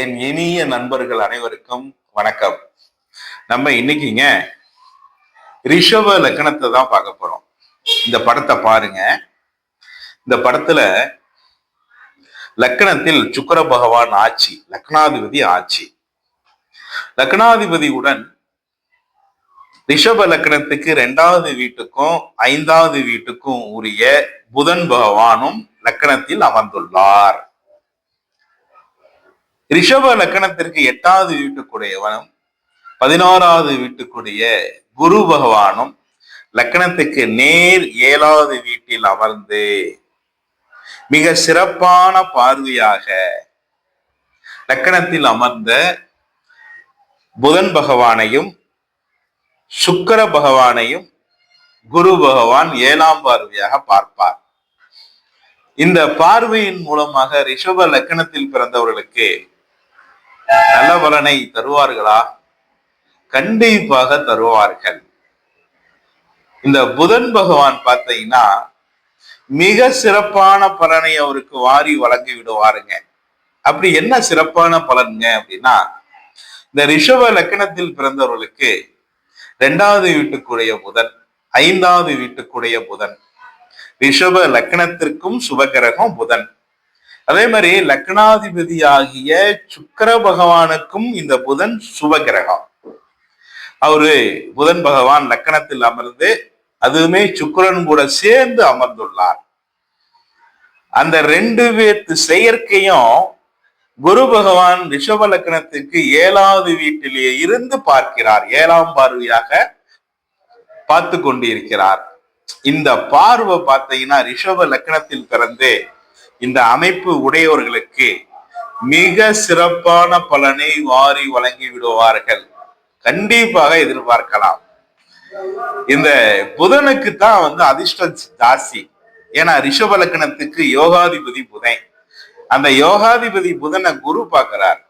என் இனிய நண்பர்கள் அனைவருக்கும் வணக்கம். நம்ம இன்னைக்குங்க ரிஷப லக்கணத்தை தான் பார்க்க போறோம். இந்த படத்தை பாருங்க. இந்த படத்துல லக்கணத்தில் சுக்கர பகவான் ஆட்சி லக்னாதிபதி ஆட்சி. லக்னாதிபதியுடன் ரிஷப லக்கணத்துக்கு ரெண்டாவது வீட்டுக்கும் ஐந்தாவது வீட்டுக்கும் உரிய புதன் பகவானும் லக்கணத்தில் அமர்ந்துள்ளார். ரிஷப லக்கணத்திற்கு எட்டாவது வீட்டுக்குடையவனும் பதினோராவது வீட்டுக்குடைய குரு பகவானும் லக்கணத்துக்கு நேர் ஏழாவது வீட்டில் அமர்ந்து மிக சிறப்பான பார்வையாக லக்கணத்தில் அமர்ந்த புதன் பகவானையும் சுக்கர பகவானையும் குரு பகவான் ஏழாம் பார்வையாக பார்ப்பார். இந்த பார்வையின் மூலமாக ரிஷப லக்கணத்தில் பிறந்தவர்களுக்கு நல்ல பலனை தருவார்களா? கண்டிப்பாக தருவார்கள். இந்த புதன் பகவான் பார்த்தீங்கன்னா மிக சிறப்பான பலனை அவருக்கு வாரி வழங்கி விடுவாருங்க. அப்படி என்ன சிறப்பான பலனுங்க அப்படின்னா இந்த ரிஷப லக்கணத்தில் பிறந்தவர்களுக்கு ரெண்டாவது வீட்டுக்குடைய புதன் ஐந்தாவது வீட்டுக்குடைய புதன். ரிஷப லக்கணத்திற்கும் சுபகிரகம் புதன். அதே மாதிரி லக்னாதிபதி ஆகிய சுக்கர பகவானுக்கும் இந்த புதன் சுபகிரகம் அவரு புதன் பகவான் லக்கணத்தில் அமர்ந்து அதுவுமே சுக்கரன் கூட சேர்ந்து அமர்ந்துள்ளார். அந்த ரெண்டு பேர்த்து செயற்கையும் குரு பகவான் ரிஷப லக்கணத்துக்கு ஏழாவது வீட்டிலேயே இருந்து பார்க்கிறார். ஏழாம் பார்வையாக பார்த்து கொண்டிருக்கிறார். இந்த பார்வை பார்த்தீங்கன்னா ரிஷப லக்கணத்தில் பிறந்து இந்த அமைப்பு உடையவர்களுக்கு மிக சிறப்பான பலனை வாரி வழங்கி விடுவார்கள். கண்டிப்பாக எதிர்பார்க்கலாம். இந்த புதனுக்கு தான் வந்து அதிர்ஷ்டம் ஜாஸ்தி. ஏன்னா ரிஷப லக்கணத்துக்கு யோகாதிபதி புதன். அந்த யோகாதிபதி புதனை குரு பார்க்கிறார்.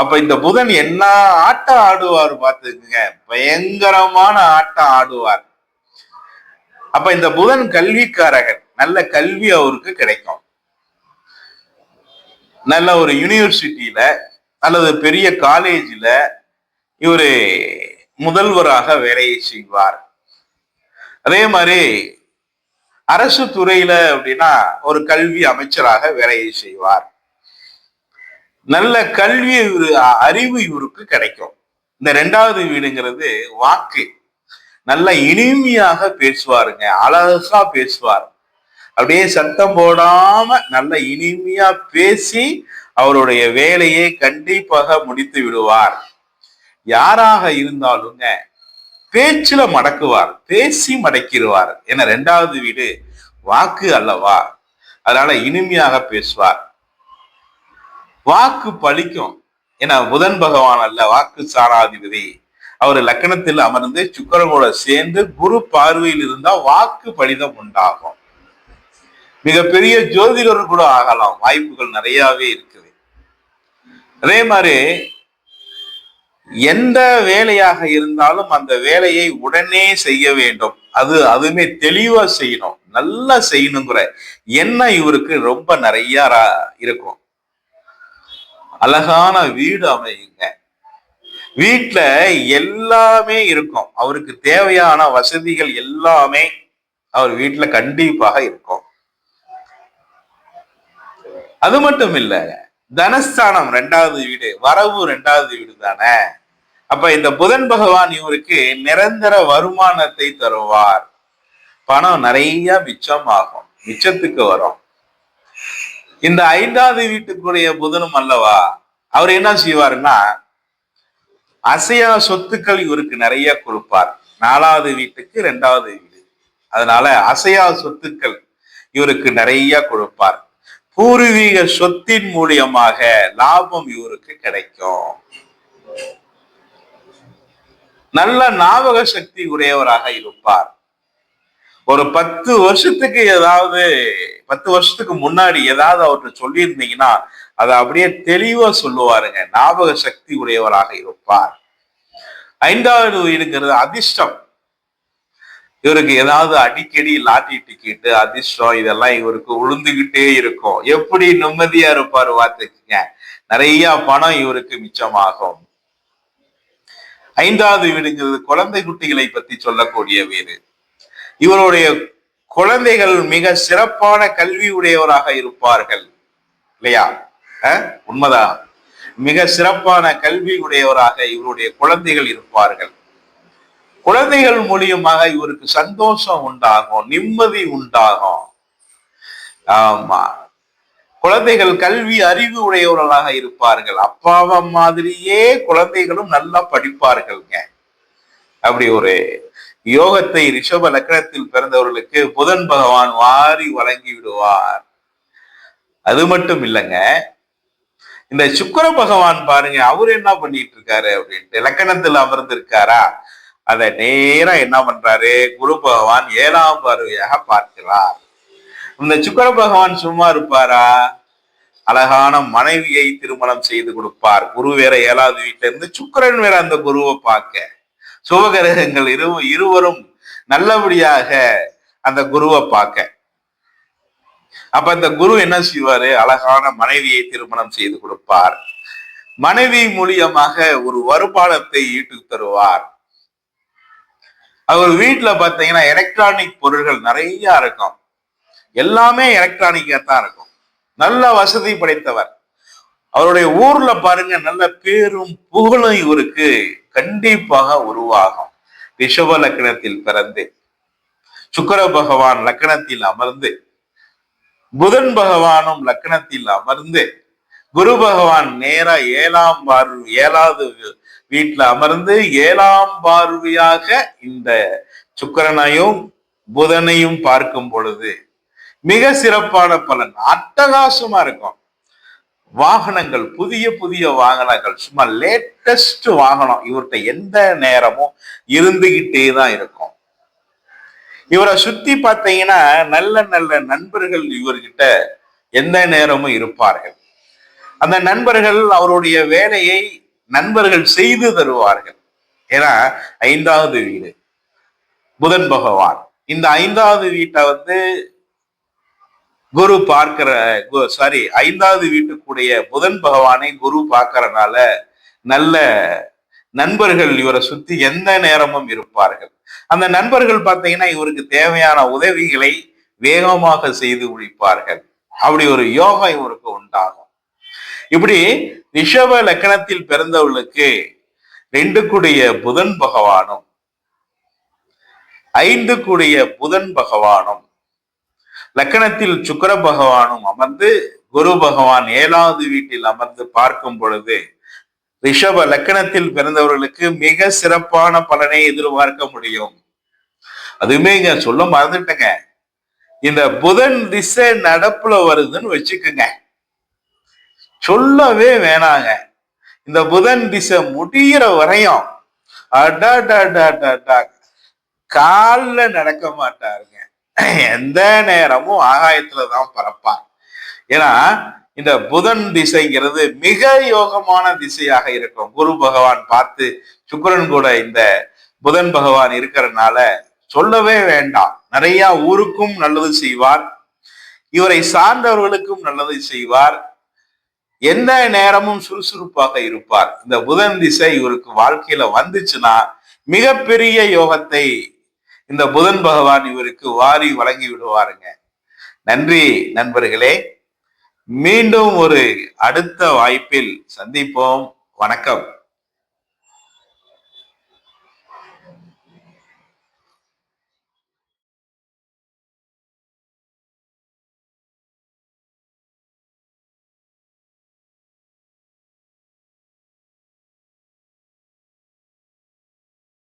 அப்ப இந்த புதன் என்ன ஆட்டம் ஆடுவார் பார்த்துக்குங்க. பயங்கரமான ஆட்டம் ஆடுவார். அப்ப இந்த புதன் கல்விக்காரகன். நல்ல கல்வி அவருக்கு கிடைக்கும். நல்ல ஒரு யூனிவர்சிட்டியில அல்லது பெரிய காலேஜில் இவரு முதல்வராக வேலையை செய்வார். அதே மாதிரி அரசு துறையில அப்படின்னா ஒரு கல்வி அமைச்சராக வேலையை செய்வார். நல்ல கல்வி அறிவு இவருக்கு கிடைக்கும். இந்த ரெண்டாவது வீடுங்கிறது வாக்கு. நல்ல இனிமையாக பேசுவாருங்க அழகா பேசுவார். அப்படியே சத்தம் போடாம நல்ல இனிமையா பேசி அவருடைய வேலையை கண்டிப்பாக முடித்து விடுவார். யாராக இருந்தாலுங்க பேச்சுல மடக்குவார் பேசி மடக்கிடுவார். என ரெண்டாவது வீடு வாக்கு அல்லவா? அதனால இனிமையாக பேசுவார். வாக்கு பழிக்கும். என புதன் பகவான் அல்ல வாக்கு சாராதிபதி. அவர் லக்கணத்தில் அமர்ந்து சுக்கரனோட சேர்ந்து குரு பார்வையில் இருந்தா வாக்கு பலிதம் உண்டாகும். மிகப்பெரிய ஜோதிடர் கூட ஆகலாம். வாய்ப்புகள் நிறையவே இருக்குது. அதே மாதிரி எந்த வேலையாக இருந்தாலும் அந்த வேலையை உடனே செய்ய வேண்டும். அது அதுவுமே தெளிவா செய்யணும். நல்லா செய்யணுங்கிற எண்ணம் இவருக்கு ரொம்ப நிறைய இருக்கும். அழகான வீடு அமையுங்க. வீட்டுல எல்லாமே இருக்கும். அவருக்கு தேவையான வசதிகள் எல்லாமே அவர் வீட்டுல கண்டிப்பாக இருக்கும். அது மட்டும் இல்ல தனஸ்தானம் ரெண்டாவது வீடு வரவு ரெண்டாவது வீடு தானே? அப்ப இந்த புதன் பகவான் இவருக்கு நிரந்தர வருமானத்தை தருவார். பணம் நிறைய மிச்சம் ஆகும் மிச்சத்துக்கு வரும். இந்த ஐந்தாவது வீட்டுக்குரிய புதனும் அல்லவா அவர் என்ன செய்வாருன்னா அசையா சொத்துக்கள் இவருக்கு நிறைய கொடுப்பார். நாலாவது வீட்டுக்கு ரெண்டாவது வீடு. அதனால அசையா சொத்துக்கள் இவருக்கு நிறைய கொடுப்பார். பூர்வீக சொத்தின் மூலியமாக லாபம் இவருக்கு கிடைக்கும். நல்ல ஞாபக சக்தி உடையவராக இருப்பார். ஒரு பத்து வருஷத்துக்கு ஏதாவது பத்து வருஷத்துக்கு முன்னாடி ஏதாவது அவர்கிட்ட சொல்லியிருந்தீங்கன்னா அதை அப்படியே தெளிவா சொல்லுவாருங்க. ஞாபக சக்தி உடையவராக இருப்பார். ஐந்தாவது வீடுங்கிறது அதிர்ஷ்டம். இவருக்கு ஏதாவது அடிக்கடி லாட்டி டிக்கெட்டு அதிர்ஷ்டம் இதெல்லாம் இவருக்கு உளுந்துகிட்டே இருக்கும். எப்படி நிம்மதியா இருப்பாரு பார்த்துக்குங்க. நிறைய பணம் இவருக்கு மிச்சமாகும். ஐந்தாவது வீடுங்கிறது குழந்தை குட்டிகளை பத்தி சொல்லக்கூடிய வீடு. இவருடைய குழந்தைகள் மிக சிறப்பான கல்வி உடையவராக இருப்பார்கள். இல்லையா? அஹ்? உண்மைதான். மிக சிறப்பான கல்வி உடையவராக இவருடைய குழந்தைகள் இருப்பார்கள். குழந்தைகள் மூலியமாக இவருக்கு சந்தோஷம் உண்டாகும் நிம்மதி உண்டாகும். ஆமா. குழந்தைகள் கல்வி அறிவு உடையவர்களாக இருப்பார்கள். அப்பாவ மாதிரியே குழந்தைகளும் நல்லா படிப்பார்கள்ங்க. அப்படி ஒரு யோகத்தை ரிஷப லக்னத்தில் பிறந்தவர்களுக்கு புதன் பகவான் வாரி வழங்கி விடுவார். அது மட்டும் இல்லைங்க. இந்த சுக்கர பகவான் பாருங்க அவர் என்ன பண்ணிட்டு இருக்காரு அப்படின்ட்டு லக்கணத்தில் அமர்ந்திருக்காரா? அதை நேரா என்ன பண்றாரு? குரு பகவான் ஏழாம் பார்வையாக பார்க்கிறார். இந்த சுக்கிர பகவான் சும்மா இருப்பாரா? அழகான மனைவியை திருமணம் செய்து கொடுப்பார். குரு வேற ஏழாவது வீட்டுல இருந்து சுக்கிரன் வேற அந்த குருவை பார்க்க. சுபகிரகங்கள் இரு இருவரும் நல்லபடியாக அந்த குருவை பார்க்க. அப்ப அந்த குரு என்ன செய்வாரு? அழகான மனைவியை திருமணம் செய்து கொடுப்பார். மனைவி மூலியமாக ஒரு வருமானத்தை ஈட்டு தருவார். அவர் வீட்டுல பாத்தீங்கன்னா எலக்ட்ரானிக் பொருள்கள் நிறைய இருக்கும். எல்லாமே எலக்ட்ரானிக்கா தான் இருக்கும். நல்ல வசதி படைத்தவர். அவருடைய ஊர்ல பாருங்க நல்ல பேரும் புகழும் இவருக்கு கண்டிப்பாக உருவாகும். ரிஷப லக்கணத்தில் பிறந்து சுக்கர பகவான் லக்கணத்தில் அமர்ந்து புதன் பகவானும் லக்கணத்தில் அமர்ந்து குரு பகவான் நேரா ஏழாம் பார்வை ஏழாவது வீட்டுல அமர்ந்து ஏழாம் பார்வையாக இந்த சுக்கரனையும் புதனையும் பார்க்கும் பொழுது மிக சிறப்பான பலன். அட்டகாசமா இருக்கும். வாகனங்கள் புதிய புதிய வாகனங்கள் சும்மா லேட்டஸ்ட் வாகனம் இவர்கிட்ட எந்த நேரமும் இருந்துகிட்டே தான் இருக்கும். இவரை சுத்தி பார்த்தீங்கன்னா நல்ல நல்ல நண்பர்கள் இவர்கிட்ட எந்த நேரமும் இருப்பார்கள். அந்த நண்பர்கள் அவருடைய வேலையை நண்பர்கள் செய்து தருவார்கள். ஏன்னா ஐந்தாவது வீடு. புதன் பகவான். இந்த ஐந்தாவது வீட்டை வந்து குரு பார்க்கிற சாரி ஐந்தாவது வீட்டுக்குடைய புதன் பகவானை குரு பார்க்கறனால நல்ல நண்பர்கள் இவரை சுத்தி எந்த நேரமும் இருப்பார்கள். அந்த நண்பர்கள் பார்த்தீங்கன்னா இவருக்கு தேவையான உதவிகளை வேகமாக செய்து முடிப்பார்கள். அப்படி ஒரு யோகம் இவருக்கு உண்டாகும். இப்படி ரிஷப லக்கணத்தில் பிறந்தவர்களுக்கு ரெண்டு கூடிய புதன் பகவானும் ஐந்து கூடிய புதன் பகவானும் லக்கணத்தில் சுக்கர பகவானும் அமர்ந்து குரு பகவான் ஏழாவது வீட்டில் அமர்ந்து பார்க்கும் பொழுது ரிஷப லக்கணத்தில் பிறந்தவர்களுக்கு மிக சிறப்பான பலனை எதிர்பார்க்க முடியும். அதுவுமே இங்க சொல்ல மறந்துட்டேங்க. இந்த புதன் திசை நடப்புல வருதுன்னு வச்சுக்கோங்க. சொல்லவே வேணாங்க. இந்த புதன் திசை முடிகிற வரையும் அடாடாடாடாடா கால்ல நடக்க மாட்டாருங்க. எந்த நேரமும் ஆகாயத்துல தான் பறப்பார். ஏன்னா இந்த புதன் திசைங்கிறது மிக யோகமான திசையாக இருக்கும். குரு பகவான் பார்த்து சுக்கரன் கூட இந்த புதன் பகவான் இருக்கிறதுனால சொல்லவே வேண்டாம். நிறைய ஊருக்கும் நல்லது செய்வார். இவரை சார்ந்தவர்களுக்கும் நல்லது செய்வார். எந்த நேரமும் சுறுசுறுப்பாக இருப்பார். இந்த புதன் திசை இவருக்கு வாழ்க்கையில வந்துச்சுன்னா மிகப்பெரிய யோகத்தை இந்த புதன் பகவான் இவருக்கு வாரி வழங்கி விடுவாருங்க. நன்றி நண்பர்களே. மீண்டும் ஒரு அடுத்த வாய்ப்பில் சந்திப்போம். வணக்கம்.